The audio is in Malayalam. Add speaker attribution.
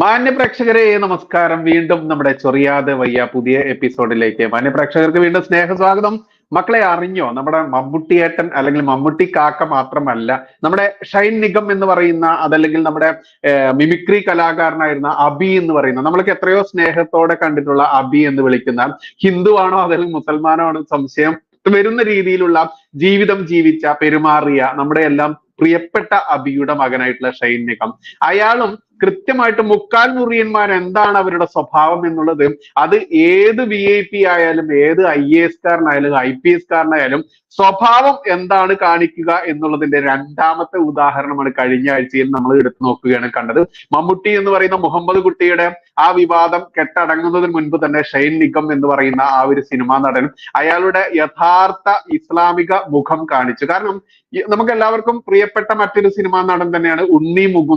Speaker 1: മാന്യ പ്രേക്ഷകരെ നമസ്കാരം. വീണ്ടും നമ്മുടെ ചൊറിയാതെ വയ്യ പുതിയ എപ്പിസോഡിലേക്ക്. മാന്യ പ്രേക്ഷകർക്ക് വീണ്ടും സ്നേഹ സ്വാഗതം മക്കളെ അറിഞ്ഞോ? നമ്മുടെ മമ്മൂട്ടിയേട്ടൻ അല്ലെങ്കിൽ മമ്മൂട്ടി കാക്ക മാത്രമല്ല നമ്മുടെ ഷൈൻ നിഗം എന്ന് പറയുന്ന അതല്ലെങ്കിൽ നമ്മുടെ മിമിക്രി കലാകാരനായിരുന്ന അബി എന്ന് പറയുന്ന നമ്മൾക്ക് എത്രയോ സ്നേഹത്തോടെ കണ്ടിട്ടുള്ള അബി എന്ന് വിളിക്കുന്ന ഹിന്ദുവാണോ അതല്ലെങ്കിൽ മുസൽമാനോ ആണോ സംശയം വരുന്ന രീതിയിലുള്ള ജീവിതം ജീവിച്ച പെരുമാറിയ നമ്മുടെ എല്ലാം പ്രിയപ്പെട്ട അബിയുടെ മകനായിട്ടുള്ള ഷൈൻ നിഗം. അയാളും കൃത്യമായിട്ട് മുക്കാൽ മുറിയന്മാർ എന്താണ് അവരുടെ സ്വഭാവം എന്നുള്ളത് അത് ഏത് വി ഐ പി ആയാലും ഏത് ഐ എ എസ് കാരനായാലും ഐ പി സ്വഭാവം എന്താണ് കാണിക്കുക എന്നുള്ളതിന്റെ രണ്ടാമത്തെ ഉദാഹരണമാണ് കഴിഞ്ഞ ആഴ്ചയിൽ നമ്മൾ എടുത്തു നോക്കുകയാണ് കണ്ടത്. മമ്മൂട്ടി എന്ന് പറയുന്ന മുഹമ്മദ് കുട്ടിയുടെ ആ വിവാദം കെട്ടടങ്ങുന്നതിന് മുൻപ് തന്നെ ഷൈൻ നിഗം എന്ന് പറയുന്ന ആ ഒരു സിനിമാ നടൻ അയാളുടെ യഥാർത്ഥ ഇസ്ലാമിക മുഖം കാണിച്ചു. കാരണം നമുക്ക് എല്ലാവർക്കും പ്രിയപ്പെട്ട മറ്റൊരു സിനിമാ നടൻ തന്നെയാണ് ഉണ്ണി മുകുന്ദൻ.